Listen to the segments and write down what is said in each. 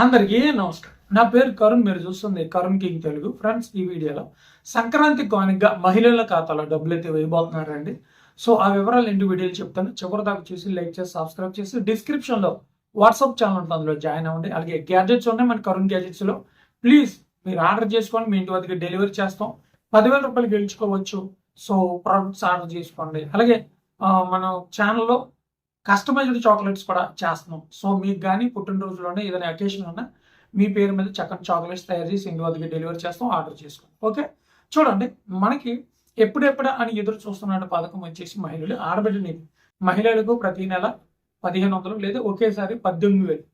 అందరికీ నమస్కారం. నా పేరు కరుణ్ మీరు చూస్తుంది కరుణ్ కింగ్ తెలుగు. ఫ్రెండ్స్ ఈ వీడియోలో సంక్రాంతి కానిగ్గా మహిళల ఖాతాలో డబ్బులు అయితే వేయబోతున్నారండి. సో ఆ వివరాలు ఇంటి వీడియోలు చెప్తాను. చివరి దాకా చూసి లైక్ చేసి సబ్స్క్రైబ్ చేసి డిస్క్రిప్షన్లో వాట్సాప్ ఛానల్ ఉంటుంది అందులో జాయిన్ అవ్వండి. అలాగే గ్యాడ్జెట్స్ ఉన్నాయి మన కరుణ్ గ్యాడ్జెట్స్లో. ప్లీజ్ మీరు ఆర్డర్ చేసుకోండి మీ ఇంటి వద్దకు డెలివరీ చేస్తాం. పదివేల రూపాయలు గెలుచుకోవచ్చు. సో ప్రొడక్ట్స్ ఆర్డర్ చేసుకోండి. అలాగే మన ఛానల్లో కస్టమైజ్డ్ చాక్లెట్స్ కూడా చేస్తున్నాం. సో మీకు కానీ పుట్టినరోజులోనే ఏదైనా అకేషన్ ఉన్నా మీ పేరు మీద చక్కని చాక్లెట్స్ తయారు చేసి ఇంటి వద్దకు డెలివరీ చేస్తాం ఆర్డర్ చేసుకోండి ఓకే? చూడండి మనకి ఎప్పుడెప్పుడు అని ఎదురు చూస్తున్న పథకం వచ్చేసి మహిళలు ఆడబిడ్డ నిధి మహిళలకు ప్రతి నెల పదిహేను వందలు లేదా ఒకేసారి పద్దెనిమిది వేలు.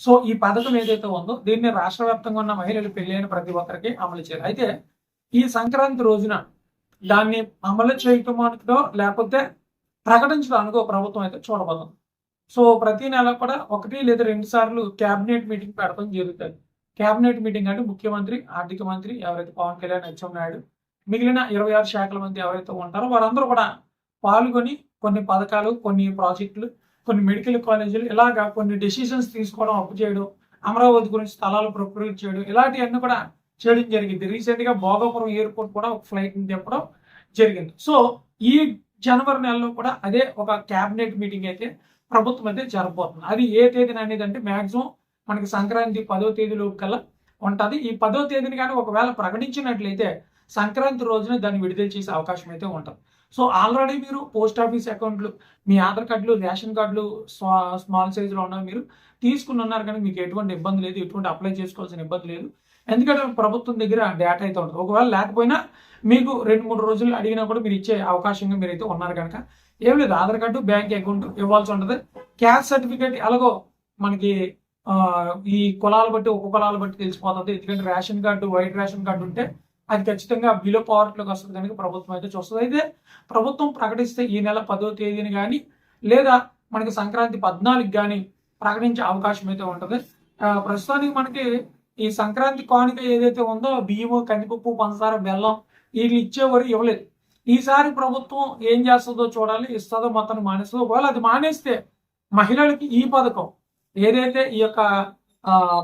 సో ఈ పథకం ఏదైతే ఉందో దీన్ని రాష్ట్ర వ్యాప్తంగా ఉన్న మహిళలు పెళ్ళైన ప్రతి ఒక్కరికి అమలు చేయాలి. అయితే ఈ సంక్రాంతి రోజున దాన్ని అమలు చేయటమో లేకపోతే ప్రకటించడానికో ప్రభుత్వం అయితే చూడబోతుంది సో ప్రతి నెల కూడా ఒకటి లేదా రెండు సార్లు క్యాబినెట్ మీటింగ్ పెడతాం జరుగుతుంది. క్యాబినెట్ మీటింగ్ అంటే ముఖ్యమంత్రి ఆర్థిక మంత్రి ఎవరైతే పవన్ కళ్యాణ్ అచ్చెం నాయుడు మిగిలిన ఇరవై ఆరు శాఖల మంది ఎవరైతే ఉంటారో వారందరూ కూడా పాల్గొని కొన్ని పథకాలు కొన్ని ప్రాజెక్టులు కొన్ని మెడికల్ కాలేజీలు ఇలాగా కొన్ని డెసిషన్స్ తీసుకోవడం అప్పు చేయడం అమరావతి గురించి స్థలాలు ప్రొక్యూర్ చేయడం ఇలాంటివన్నీ కూడా చేయడం జరిగింది. రీసెంట్గా భోగాపురం ఎయిర్పోర్ట్ కూడా ఒక ఫ్లైట్ని తెప్పడం జరిగింది. సో ఈ జనవరి నెలలో కూడా అదే ఒక క్యాబినెట్ మీటింగ్ అయితే ప్రభుత్వం అయితే జరగబోతుంది అది ఏ తేదీన అనేది అంటే మ్యాక్సిమం మనకి సంక్రాంతి పదో తేదీలో కల్లా ఉంటుంది. ఈ పదో తేదీని కానీ ఒకవేళ ప్రకటించినట్లయితే సంక్రాంతి రోజున దాన్ని విడుదల చేసే అవకాశం అయితే ఉంటుంది సో ఆల్రెడీ మీరు పోస్ట్ ఆఫీస్ అకౌంట్లు మీ ఆధార్ కార్డులు రేషన్ కార్డులు స్మాల్ సైజులో ఉన్న మీరు తీసుకుని ఉన్నారు కానీ మీకు ఎటువంటి ఇబ్బంది లేదు. ఎటువంటి అప్లై చేసుకోవాల్సిన ఇబ్బంది లేదు. ఎందుకంటే ప్రభుత్వం దగ్గర డేటా అయితే ఉంటుంది ఒకవేళ లేకపోయినా మీకు రెండు మూడు రోజులు అడిగినా కూడా మీరు ఇచ్చే అవకాశంగా మీరు అయితే ఉన్నారు కనుక ఏం లేదు. ఆధార్ కార్డు బ్యాంక్ అకౌంట్ ఇవ్వాల్సి ఉంటుంది. క్యాస్ట్ సర్టిఫికేట్ ఎలాగో మనకి ఈ కులాలు బట్టి ఒక్కొక్క కులాలు బట్టి తెలిసిపోతుంది. ఎందుకంటే ration card white ration card ఉంటే అది ఖచ్చితంగా బిలో పవర్లోకి వస్తుంది కనుక ప్రభుత్వం అయితే చూస్తుంది. అయితే ప్రభుత్వం ప్రకటిస్తే ఈ నెల పదో తేదీని కానీ లేదా మనకి సంక్రాంతి పద్నాలుగు కానీ ప్రకటించే అవకాశం అయితే ఉంటుంది. ప్రస్తుతానికి మనకి ఈ సంక్రాంతి కానుక ఏదైతే ఉందో బియ్యము కందిపప్పు పంచదార బెల్లం వీళ్ళు ఇచ్చేవారు ఇవ్వలేదు. ఈసారి ప్రభుత్వం ఏం చేస్తుందో చూడాలి. ఇస్తుందో మొత్తాన్ని మానేస్తుందో ఒకవేళ అది మానేస్తే మహిళలకి ఈ పథకం ఏదైతే ఈ యొక్క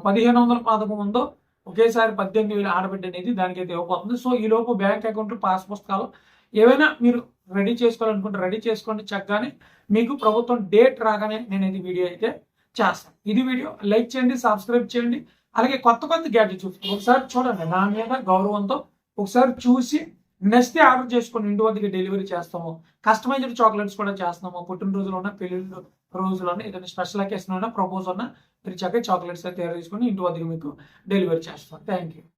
పదిహేను వందల పథకం ఉందో ఒకేసారి పద్దెనిమిది వేలు ఆడబిడ్డ అనేది దానికైతే ఇవ్వబోతుంది సో ఈ లోపు బ్యాంక్ అకౌంట్లు పాస్ పుస్తకాలు ఏవైనా మీరు రెడీ చేసుకోవాలనుకుంటే రెడీ చేసుకోండి చక్కగానే. మీకు ప్రభుత్వం డేట్ రాగానే నేను ఇది వీడియో అయితే చేస్తాను. ఇది వీడియో. లైక్ చేయండి సబ్స్క్రైబ్ చేయండి. అలాగే కొత్త కొత్త గ్యాడ్జెట్ చూస్తాను ఒకసారి చూడండి నా మీద గౌరవంతో ఒకసారి చూసి నెక్స్ట్ ఆర్డర్ చేసుకొని ఇంటి వద్దకి డెలివరీ చేస్తాము. కస్టమైజ్డ్ చాక్లెట్స్ కూడా చేస్తాము పుట్టినరోజులు ఉన్న పెళ్ళి రోజులు ఏదైనా స్పెషల్ అకేషన్ ఉన్నా ప్రపోజ్ ఉన్నా మీరు చక్కగా చాక్లెట్స్ తయారు చేసుకొని ఇంటి వద్దకు మీకు డెలివరీ చేస్తాం. Thank you.